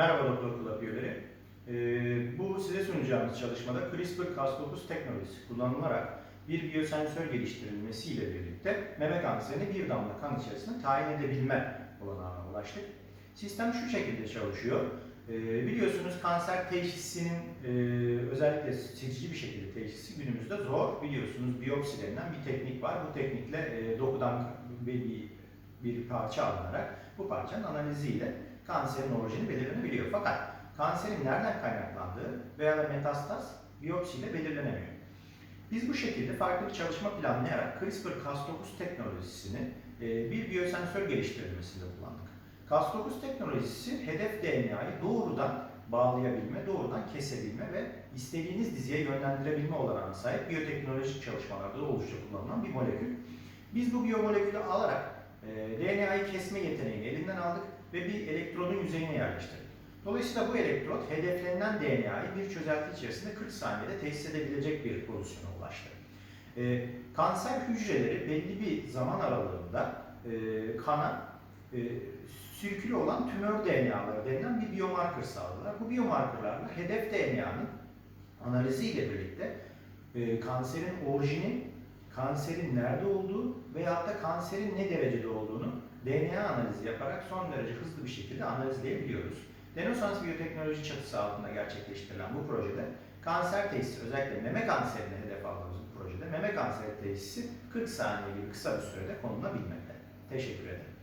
Merhaba Doktor Kulak üyeleri. Ee, bu size sunacağımız çalışmada CRISPR-Cas9 teknolojisi kullanılarak bir biyosensör geliştirilmesiyle birlikte meme kanserini bir damla kan içerisinde tayin edebilme olanağına ulaştık. Sistem şu şekilde çalışıyor. Ee, biliyorsunuz kanser teşhisinin e, özellikle seçici bir şekilde teşhisi günümüzde zor. Biliyorsunuz biyopsi denilen bir teknik var. Bu teknikle e, dokudan bir, bir, parça alınarak bu parçanın analiziyle kanserin orijini belirlenebiliyor. Fakat kanserin nereden kaynaklandığı veya da metastaz biyopsiyle belirlenemiyor. Biz bu şekilde farklı bir çalışma planlayarak CRISPR-Cas9 teknolojisini e, bir biyosensör geliştirilmesinde kullandık. Cas9 teknolojisi hedef DNA'yı doğrudan bağlayabilme, doğrudan kesebilme ve istediğiniz diziye yönlendirebilme olanağına sahip biyoteknolojik çalışmalarda da oldukça kullanılan bir molekül. Biz bu biyomolekülü alarak e, DNA'yı kesme yeteneğini elinden aldık ve bir elektrodun yüzeyine yerleştirdik. Dolayısıyla bu elektrot hedeflenilen DNA'yı bir çözelti içerisinde 40 saniyede tesis edebilecek bir pozisyona ulaştı. E, kanser hücreleri belli bir zaman aralığında e, kana e, sürkülü olan tümör DNA'ları denilen bir biomarker saldılar. Bu biomarkerlarla hedef DNA'nın analiziyle birlikte e, kanserin orijini, kanserin nerede olduğu veyahut da kanserin ne derecede olduğunu analizi yaparak son derece hızlı bir şekilde analizleyebiliyoruz. Denosans biyoteknoloji çatısı altında gerçekleştirilen bu projede kanser teşhisi, özellikle meme kanserini hedef aldığımız bu projede meme kanseri teşhisi 40 saniye gibi kısa bir sürede konulabilmekte. Teşekkür ederim.